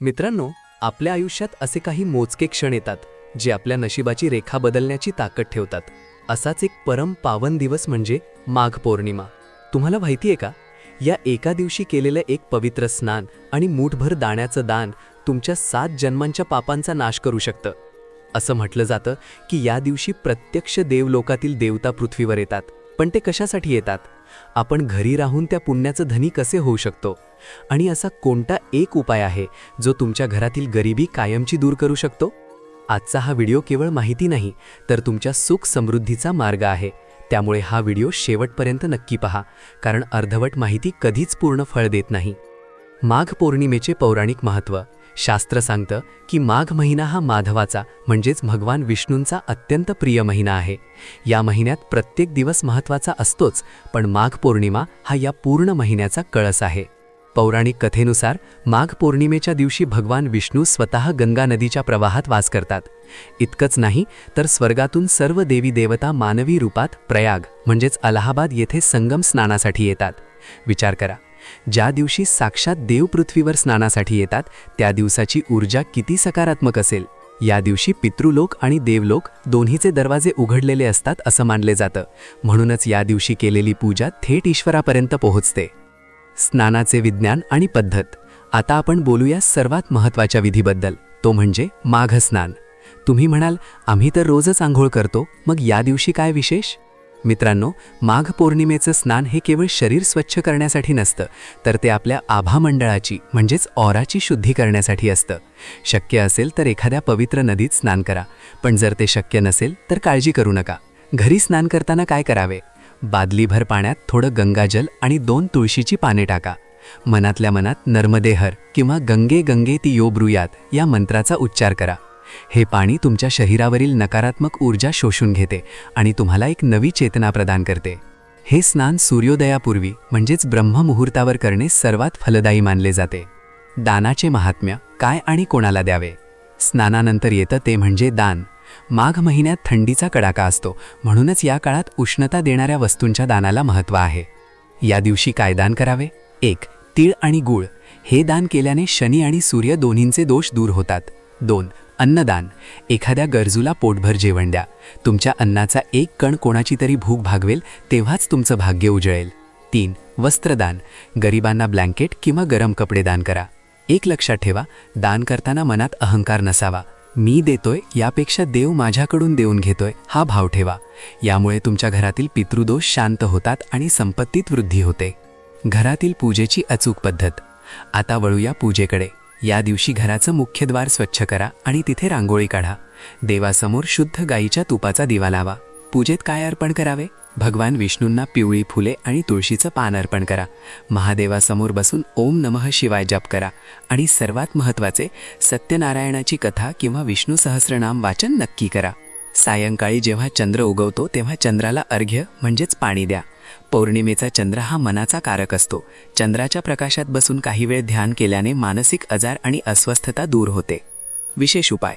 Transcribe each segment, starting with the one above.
मित्रांनो आपल्या आयुष्यात असे काही मोजके क्षण येतात जे आपल्या नशिबाची रेखा बदलण्याची ताकद ठेवतात. असाच एक परम पावन दिवस म्हणजे माघ पौर्णिमा. तुम्हाला माहिती आहे का? या एका दिवशी केलेलं एक पवित्र स्नान आणि मूठभर दाण्याचं दान तुमच्या सात जन्मांच्या पापांचा नाश करू शकतं. असं म्हटलं जातं की या दिवशी प्रत्यक्ष देवलोकातील देवता पृथ्वीवर येतात. पण ते कशासाठी येतात? आपण घरी राहून त्या पुण्याचं धनी कसे होऊ शकतो? आणि असा कोणता एक उपाय आहे जो तुमच्या घरातील गरिबी कायमची दूर करू शकतो? आजचा हा व्हिडिओ केवळ माहिती नाही तर तुमच्या सुख समृद्धीचा मार्ग आहे. त्यामुळे हा व्हिडिओ शेवटपर्यंत नक्की पहा कारण अर्धवट माहिती कधीच पूर्ण फळ देत नाही. माघ पौर्णिमेचे पौराणिक महत्त्व शास्त्र सांगतं की माघ महिना हा माधवाचा म्हणजेच भगवान विष्णूंचा अत्यंत प्रिय महिना आहे. या महिन्यात प्रत्येक दिवस महत्त्वाचा असतोच पण माघ पौर्णिमा हा या पूर्ण महिन्याचा कळस आहे. पौराणिक कथेनुसार माघ पौर्णिमेच्या दिवशी भगवान विष्णू स्वतः गंगा नदीच्या प्रवाहात वास करतात. इतकंच नाही तर स्वर्गातून सर्व देवी देवता मानवी रूपात प्रयाग म्हणजेच अलाहाबाद येथे संगम स्नानासाठी येतात. विचार करा. ज्या दिवशी साक्षात देव पृथ्वीवर स्नानासाठी येतात त्या दिवसाची ऊर्जा किती सकारात्मक असेल? या दिवशी पितृलोक आणि देवलोक दोन्हीचे दरवाजे उघडलेले असतात असं मानले जातं. म्हणूनच या दिवशी केलेली पूजा थेट ईश्वरापर्यंत पोहोचते. स्नानाचे विज्ञान आणि पद्धत. आता आपण बोलूया सर्वात महत्त्वाच्या विधीबद्दल. तो म्हणजे माघ स्नान तुम्ही म्हणाल आम्ही तर रोजच आंघोळ करतो. मग या दिवशी काय विशेष? मित्रांनो माघ पौर्णिमेचं स्नान हे केवळ शरीर स्वच्छ करण्यासाठी नसतं तर ते आपल्या आभा मंडळाची म्हणजेच ऑराची शुद्धी करण्यासाठी असतं. शक्य असेल तर एखाद्या पवित्र नदीत स्नान करा पण जर ते शक्य नसेल तर काळजी करू नका. घरी स्नान करताना काय करावे? बादलीभर पाण्यात थोडं गंगाजल आणि दोन तुळशीची पाने टाका. मनातल्या मनात नर्मदेहर किंवा गंगे गंगे ती यो ब्रुयात या मंत्राचा उच्चार करा. हे पाणी तुमच्या शरीरावरील नकारात्मक ऊर्जा शोषून घेते आणि तुम्हाला एक नवी चेतना प्रदान करते. हे स्नान सूर्योदयापूर्वी म्हणजेच ब्रह्ममुहूर्तावर करणे सर्वात फलदायी मानले जाते. दानाचे महात्म्य काय आणि कोणाला द्यावे? स्नानानंतर येतं ते म्हणजे दान. माघ महिन्यात थंडीचा कडाका असतो म्हणूनच या काळात उष्णता देणाऱ्या वस्तूंच्या दानाला महत्त्व आहे. या दिवशी काय दान करावे? एक तीळ आणि गूळ. हे दान केल्याने शनी आणि सूर्य दोन्हींचे दोष दूर होतात. दोन अन्नदान. एखाद्या गरजूला पोटभर जेवण द्या. तुमच्या अन्नाचा एक कण कोणाची तरी भूक भागवेल तेव्हाच तुमचं भाग्य उजळेल. तीन वस्त्रदान. गरिबांना ब्लँकेट किंवा गरम कपडे दान करा. एक लक्षात ठेवा दान करताना मनात अहंकार नसावा. मी देतोय यापेक्षा देव माझ्याकडून देऊन घेतोय हा भाव ठेवा. यामुळे तुमच्या घरातील पितृदोष शांत होतात आणि संपत्तीत वृद्धी होते. घरातील पूजेची अचूक पद्धत. आता वळूया पूजेकडे. या दिवशी घराचं मुख्य द्वार स्वच्छ करा आणि तिथे रांगोळी काढा. देवासमोर शुद्ध गाईच्या तुपाचा दिवा लावा. पूजेत काय अर्पण करावे? भगवान विष्णूंना पिवळी फुले आणि तुळशीचं पान अर्पण करा. महादेवासमोर बसून ओम नमः शिवाय जप करा. आणि सर्वात महत्त्वाचे सत्यनारायणाची कथा किंवा विष्णू सहस्रनाम वाचन नक्की करा. सायंकाळी जेव्हा चंद्र उगवतो तेव्हा चंद्राला अर्घ्य म्हणजेच पाणी द्या. पौर्णिमेचा चंद्र हा मनाचा कारक असतो. चंद्राच्या प्रकाशात बसून काही वेळ ध्यान केल्याने मानसिक आजार आणि अस्वस्थता दूर होते. विशेष उपाय.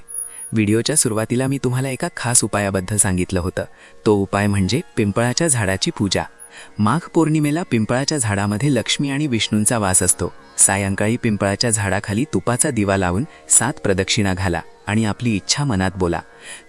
व्हिडिओच्या सुरुवातीला मी तुम्हाला एका खास उपायाबद्दल सांगितलं होतं. तो उपाय म्हणजे पिंपळाच्या झाडाची पूजा. माघ पौर्णिमेला पिंपळाच्या झाडामध्ये लक्ष्मी आणि विष्णूंचा वास असतो. सायंकाळी पिंपळाच्या झाडाखाली तुपाचा दिवा लावून सात प्रदक्षिणा घाला आणि आपली इच्छा मनात बोला.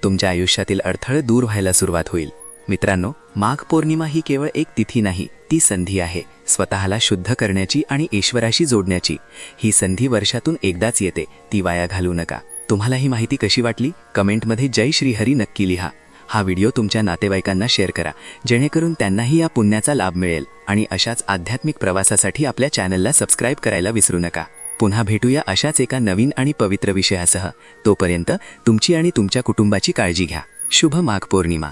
तुमच्या आयुष्यातील अडथळे दूर व्हायला सुरुवात होईल. मित्रांनो माघ पौर्णिमा ही केवळ एक तिथी नाही ती संधी आहे स्वतःला शुद्ध करण्याची आणि ईश्वराशी जोडण्याची. ही संधी वर्षातून एकदाच येते ती वाया घालू नका. तुम्हाला ही माहिती कशी वाटली? कमेंटमध्ये जय श्रीहरी नक्की लिहा. हा व्हिडिओ तुमच्या नातेवाईकांना शेअर करा जेणेकरून त्यांनाही या पुण्याचा लाभ मिळेल आणि अशाच आध्यात्मिक प्रवासासाठी आपल्या चॅनलला सबस्क्राईब करायला विसरू नका. पुन्हा भेटूया अशाच एका नवीन आणि पवित्र विषयासह. तोपर्यंत तुमची आणि तुमच्या कुटुंबाची काळजी घ्या. शुभ माघ पौर्णिमा.